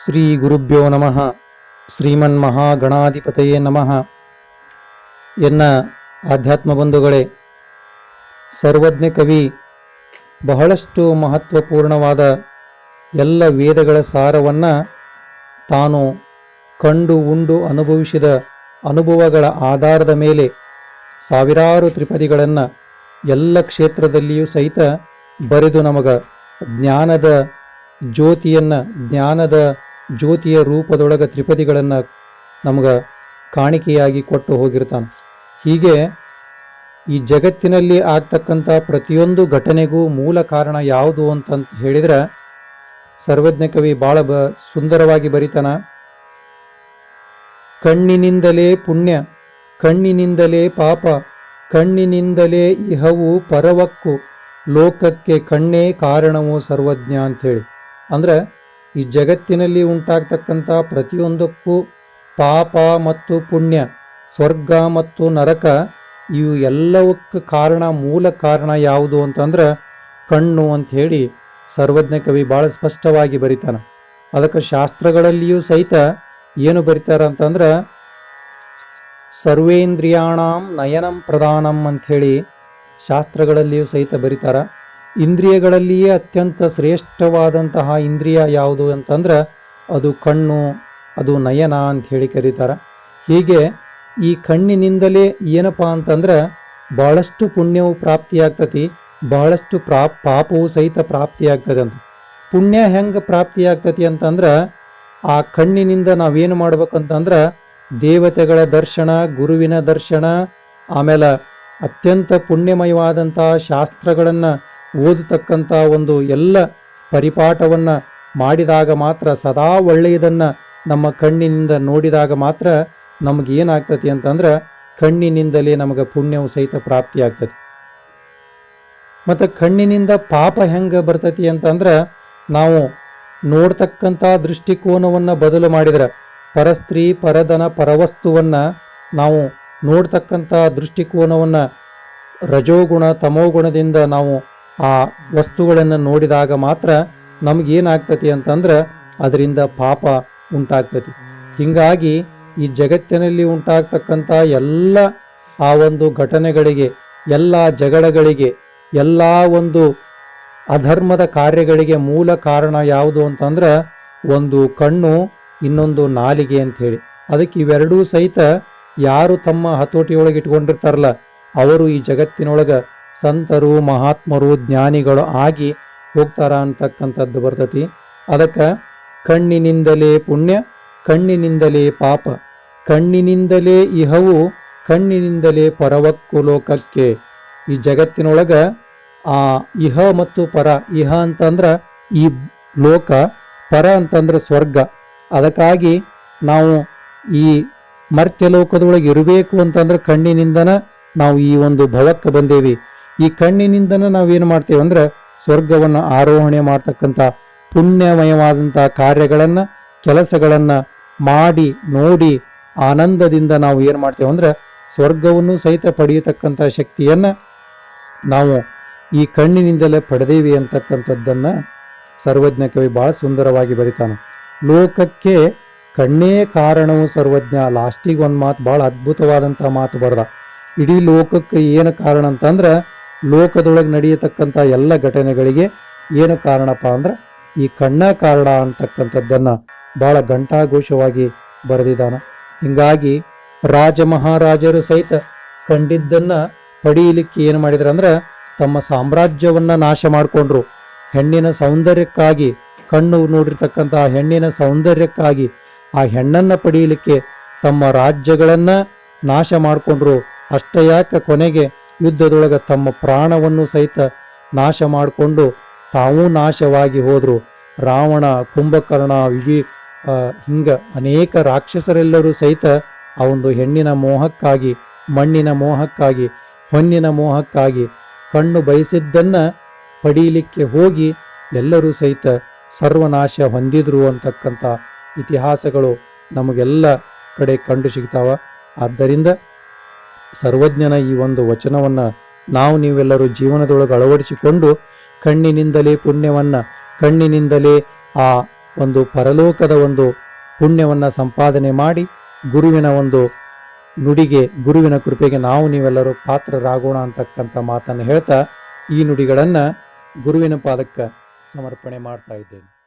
ಶ್ರೀ ಗುರುಭ್ಯೋ ನಮಃ. ಶ್ರೀಮನ್ ಮಹಾಗಣಾಧಿಪತಯೇ ನಮಃ. ಎನ್ನ ಆಧ್ಯಾತ್ಮ ಬಂಧುಗಳೇ ಸರ್ವಜ್ಞ ಕವಿ, ಬಹಳಷ್ಟು ಮಹತ್ವಪೂರ್ಣವಾದ ಎಲ್ಲ ವೇದಗಳ ಸಾರವನ್ನು ತಾನು ಕಂಡು ಉಂಡು ಅನುಭವಿಸಿದ ಅನುಭವಗಳ ಆಧಾರದ ಮೇಲೆ ಸಾವಿರಾರು ತ್ರಿಪದಿಗಳನ್ನು ಎಲ್ಲ ಕ್ಷೇತ್ರದಲ್ಲಿಯೂ ಸಹಿತ ಬರೆದು ನಮಗ ಜ್ಞಾನದ ಜ್ಯೋತಿಯನ್ನು, ಜ್ಞಾನದ ಜ್ಯೋತಿಯ ರೂಪದೊಳಗ ತ್ರಿಪದಿಗಳನ್ನು ನಮಗೆ ಕಾಣಿಕೆಯಾಗಿ ಕೊಟ್ಟು ಹೋಗಿರ್ತಾನೆ. ಹೀಗೆ ಈ ಜಗತ್ತಿನಲ್ಲಿ ಆಗ್ತಕ್ಕಂಥ ಪ್ರತಿಯೊಂದು ಘಟನೆಗೂ ಮೂಲ ಕಾರಣ ಯಾವುದು ಅಂತಂತ ಹೇಳಿದ್ರೆ ಸರ್ವಜ್ಞ ಕವಿ ಭಾಳ ಬ ಸುಂದರವಾಗಿ ಬರಿತಾನ, ಕಣ್ಣಿನಿಂದಲೇ ಪುಣ್ಯ, ಕಣ್ಣಿನಿಂದಲೇ ಪಾಪ, ಕಣ್ಣಿನಿಂದಲೇ ಇಹವು ಪರವಕ್ಕು, ಲೋಕಕ್ಕೆ ಕಣ್ಣೇ ಕಾರಣವು ಸರ್ವಜ್ಞ ಅಂಥೇಳಿ ಅಂದ್ರೆ ಈ ಜಗತ್ತಿನಲ್ಲಿ ಉಂಟಾಗ್ತಕ್ಕಂಥ ಪ್ರತಿಯೊಂದಕ್ಕೂ ಪಾಪ ಮತ್ತು ಪುಣ್ಯ, ಸ್ವರ್ಗ ಮತ್ತು ನರಕ ಇವು ಎಲ್ಲವಕ್ಕೆ ಕಾರಣ, ಮೂಲ ಕಾರಣ ಯಾವುದು ಅಂತಂದ್ರೆ ಕಣ್ಣು ಅಂತ ಹೇಳಿ ಸರ್ವಜ್ಞ ಕವಿ ಭಾಳ ಸ್ಪಷ್ಟವಾಗಿ ಬರೀತಾನ. ಅದಕ್ಕೆ ಶಾಸ್ತ್ರಗಳಲ್ಲಿಯೂ ಸಹಿತ ಏನು ಬರೀತಾರ ಅಂತಂದ್ರೆ, ಸರ್ವೇಂದ್ರಿಯಾಣಂ ನಯನಂ ಪ್ರಧಾನಂ ಅಂಥೇಳಿ ಶಾಸ್ತ್ರಗಳಲ್ಲಿಯೂ ಸಹಿತ ಬರಿತಾರ. ಇಂದ್ರಿಯಗಳಲ್ಲಿಯೇ ಅತ್ಯಂತ ಶ್ರೇಷ್ಠವಾದಂತಹ ಇಂದ್ರಿಯ ಯಾವುದು ಅಂತಂದ್ರೆ ಅದು ಕಣ್ಣು, ಅದು ನಯನ ಅಂತ ಹೇಳಿ ಕರೀತಾರೆ. ಹೀಗೆ ಈ ಕಣ್ಣಿನಿಂದಲೇ ಏನಪ್ಪ ಅಂತಂದ್ರೆ ಬಹಳಷ್ಟು ಪುಣ್ಯವು ಪ್ರಾಪ್ತಿಯಾಗ್ತತಿ ಬಹಳಷ್ಟು ಪ್ರಾ, ಪಾಪವು ಸಹಿತ ಪ್ರಾಪ್ತಿಯಾಗ್ತದೆ ಅಂತ. ಪುಣ್ಯ ಹೆಂಗೆ ಪ್ರಾಪ್ತಿಯಾಗ್ತತಿ ಅಂತಂದ್ರೆ ಆ ಕಣ್ಣಿನಿಂದ ನಾವೇನು ಮಾಡ್ಬೇಕಂತಂದ್ರೆ ದೇವತೆಗಳ ದರ್ಶನ, ಗುರುವಿನ ದರ್ಶನ, ಆಮೇಲೆ ಅತ್ಯಂತ ಪುಣ್ಯಮಯವಾದಂತಹ ಶಾಸ್ತ್ರಗಳನ್ನು ಓದತಕ್ಕಂಥ ಒಂದು ಎಲ್ಲ ಪರಿಪಾಠವನ್ನು ಮಾಡಿದಾಗ ಮಾತ್ರ, ಸದಾ ಒಳ್ಳೆಯದನ್ನು ನಮ್ಮ ಕಣ್ಣಿನಿಂದ ನೋಡಿದಾಗ ಮಾತ್ರ ನಮಗೇನಾಗ್ತತಿ ಅಂತಂದ್ರೆ ಕಣ್ಣಿನಿಂದಲೇ ನಮಗೆ ಪುಣ್ಯವು ಸಹಿತ ಪ್ರಾಪ್ತಿಯಾಗ್ತದೆ ಮತ್ತು ಕಣ್ಣಿನಿಂದ ಪಾಪ ಹೆಂಗೆ ಬರ್ತತಿ ಅಂತಂದ್ರೆ, ನಾವು ನೋಡ್ತಕ್ಕಂಥ ದೃಷ್ಟಿಕೋನವನ್ನು ಬದಲು ಮಾಡಿದ್ರೆ, ಪರಸ್ತ್ರೀ ಪರದನ ಪರವಸ್ತುವನ್ನು ನಾವು ನೋಡ್ತಕ್ಕಂಥ ದೃಷ್ಟಿಕೋನವನ್ನು ರಜೋಗುಣ ತಮೋಗುಣದಿಂದ ನಾವು ಆ ವಸ್ತುಗಳನ್ನು ನೋಡಿದಾಗ ಮಾತ್ರ ನಮಗೇನಾಗ್ತತಿ ಅಂತಂದ್ರೆ ಅದರಿಂದ ಪಾಪ ಉಂಟಾಗ್ತತಿ. ಹೀಗಾಗಿ ಈ ಜಗತ್ತಿನಲ್ಲಿ ಉಂಟಾಗ್ತಕ್ಕಂಥ ಎಲ್ಲ ಆ ಒಂದು ಘಟನೆಗಳಿಗೆ, ಎಲ್ಲ ಜಗಳಗಳಿಗೆ, ಎಲ್ಲ ಒಂದು ಅಧರ್ಮದ ಕಾರ್ಯಗಳಿಗೆ ಮೂಲ ಕಾರಣ ಯಾವುದು ಅಂತಂದ್ರೆ ಒಂದು ಕಣ್ಣು, ಇನ್ನೊಂದು ನಾಲಿಗೆ ಅಂತ ಹೇಳಿ ಅದಕ್ಕೆ ಇವೆರಡೂ ಸಹಿತ ಯಾರು ತಮ್ಮ ಹತೋಟಿಯೊಳಗೆ ಇಟ್ಕೊಂಡಿರ್ತಾರಲ್ಲ, ಅವರು ಈ ಜಗತ್ತಿನೊಳಗ ಸಂತರು, ಮಹಾತ್ಮರು, ಜ್ಞಾನಿಗಳು ಆಗಿ ಹೋಗ್ತಾರ ಅಂತಕ್ಕಂಥದ್ದು ಬರ್ತತಿ. ಅದಕ್ಕೆ ಕಣ್ಣಿನಿಂದಲೇ ಪುಣ್ಯ, ಕಣ್ಣಿನಿಂದಲೇ ಪಾಪ, ಕಣ್ಣಿನಿಂದಲೇ ಇಹವು, ಕಣ್ಣಿನಿಂದಲೇ ಪರವಕ್ಕು ಲೋಕಕ್ಕೆ. ಈ ಜಗತ್ತಿನೊಳಗ ಆ ಇಹ ಮತ್ತು ಪರ, ಇಹ ಅಂತಂದ್ರ ಈ ಲೋಕ, ಪರ ಅಂತಂದ್ರೆ ಸ್ವರ್ಗ. ಅದಕ್ಕಾಗಿ ನಾವು ಈ ಮರ್ತ್ಯ ಲೋಕದೊಳಗೆ ಇರಬೇಕು ಅಂತಂದ್ರೆ ಕಣ್ಣಿನಿಂದನ ನಾವು ಈ ಒಂದು ಭವಕ್ಕೆ ಬಂದೇವಿ. ಈ ಕಣ್ಣಿನಿಂದನ ನಾವೇನು ಮಾಡ್ತೇವೆ ಅಂದ್ರೆ ಸ್ವರ್ಗವನ್ನು ಆರೋಹಣೆ ಮಾಡ್ತಕ್ಕಂಥ ಪುಣ್ಯಮಯವಾದಂಥ ಕಾರ್ಯಗಳನ್ನು, ಕೆಲಸಗಳನ್ನು ಮಾಡಿ, ನೋಡಿ, ಆನಂದದಿಂದ ನಾವು ಏನು ಮಾಡ್ತೇವೆ ಅಂದ್ರೆ ಸ್ವರ್ಗವನ್ನು ಸಹಿತ ಪಡೆಯತಕ್ಕಂಥ ಶಕ್ತಿಯನ್ನ ನಾವು ಈ ಕಣ್ಣಿನಿಂದಲೇ ಪಡೆದೇವಿ ಅಂತಕ್ಕಂಥದ್ದನ್ನು ಸರ್ವಜ್ಞ ಕವಿ ಬಹಳ ಸುಂದರವಾಗಿ ಬರಿತಾನೆ. ಲೋಕಕ್ಕೆ ಕಣ್ಣೇ ಕಾರಣವು ಸರ್ವಜ್ಞ ಲಾಸ್ಟಿಗೆ ಒಂದು ಮಾತು, ಬಹಳ ಅದ್ಭುತವಾದಂಥ ಮಾತು ಬರ್ದ. ಇಡೀ ಲೋಕಕ್ಕೆ ಏನು ಕಾರಣ ಅಂತಂದ್ರೆ ಲೋಕದೊಳಗೆ ನಡೆಯತಕ್ಕಂಥ ಎಲ್ಲ ಘಟನೆಗಳಿಗೆ ಏನು ಕಾರಣಪ್ಪ ಅಂದ್ರೆ ಈ ಕಣ್ಣ ಕಾರಣ ಅಂತಕ್ಕಂಥದ್ದನ್ನು ಬಹಳ ಘಂಟಾಘೋಷವಾಗಿ ಬರೆದಿದ್ದಾನೆ. ಹಿಂಗಾಗಿ ರಾಜ ಮಹಾರಾಜರು ಸಹಿತ ಕಂಡಿದ್ದನ್ನ ಪಡೆಯಲಿಕ್ಕೆ ಏನು ಮಾಡಿದ್ರು ಅಂದ್ರೆ ತಮ್ಮ ಸಾಮ್ರಾಜ್ಯವನ್ನ ನಾಶ ಮಾಡಿಕೊಂಡ್ರು. ಹೆಣ್ಣಿನ ಸೌಂದರ್ಯಕ್ಕಾಗಿ ಕಣ್ಣು ನೋಡಿರ್ತಕ್ಕಂಥ ಹೆಣ್ಣಿನ ಸೌಂದರ್ಯಕ್ಕಾಗಿ ಆ ಹೆಣ್ಣನ್ನ ಪಡೆಯಲಿಕ್ಕೆ ತಮ್ಮ ರಾಜ್ಯಗಳನ್ನ ನಾಶ ಮಾಡಿಕೊಂಡ್ರು. ಅಷ್ಟೇ ಕೊನೆಗೆ ಯುದ್ಧದೊಳಗೆ ತಮ್ಮ ಪ್ರಾಣವನ್ನು ಸಹಿತ ನಾಶ ಮಾಡಿಕೊಂಡು ತಾವೂ ನಾಶವಾಗಿ ಹೋದರು. ರಾವಣ, ಕುಂಭಕರ್ಣ, ವಿವಿ ಹಿಂಗೆ ಅನೇಕ ರಾಕ್ಷಸರೆಲ್ಲರೂ ಸಹಿತ ಆ ಒಂದು ಹೆಣ್ಣಿನ ಮೋಹಕ್ಕಾಗಿ, ಮಣ್ಣಿನ ಮೋಹಕ್ಕಾಗಿ, ಹೊನ್ನಿನ ಮೋಹಕ್ಕಾಗಿ ಕಣ್ಣು ಬಯಸಿದ್ದನ್ನು ಪಡೀಲಿಕ್ಕೆ ಹೋಗಿ ಎಲ್ಲರೂ ಸಹಿತ ಸರ್ವನಾಶ ಹೊಂದಿದ್ರು ಅಂತಕ್ಕಂಥ ಇತಿಹಾಸಗಳು ನಮಗೆಲ್ಲ ಕಡೆ ಕಂಡು ಸಿಗ್ತಾವ. ಆದ್ದರಿಂದ ಸರ್ವಜ್ಞನ ಈ ಒಂದು ವಚನವನ್ನು ನಾವು ನೀವೆಲ್ಲರೂ ಜೀವನದೊಳಗೆ ಅಳವಡಿಸಿಕೊಂಡು ಕಣ್ಣಿನಿಂದಲೇ ಪುಣ್ಯವನ್ನ, ಕಣ್ಣಿನಿಂದಲೇ ಆ ಒಂದು ಪರಲೋಕದ ಒಂದು ಪುಣ್ಯವನ್ನು ಸಂಪಾದನೆ ಮಾಡಿ ಗುರುವಿನ ಒಂದು ನುಡಿಗೆ, ಗುರುವಿನ ಕೃಪೆಗೆ ನಾವು ನೀವೆಲ್ಲರೂ ಪಾತ್ರರಾಗೋಣ ಅಂತಕ್ಕಂಥ ಮಾತನ್ನು ಹೇಳ್ತಾ ಈ ನುಡಿಗಳನ್ನು ಗುರುವಿನ ಪಾದಕ್ಕೆ ಸಮರ್ಪಣೆ ಮಾಡ್ತಾ ಇದ್ದೇನೆ.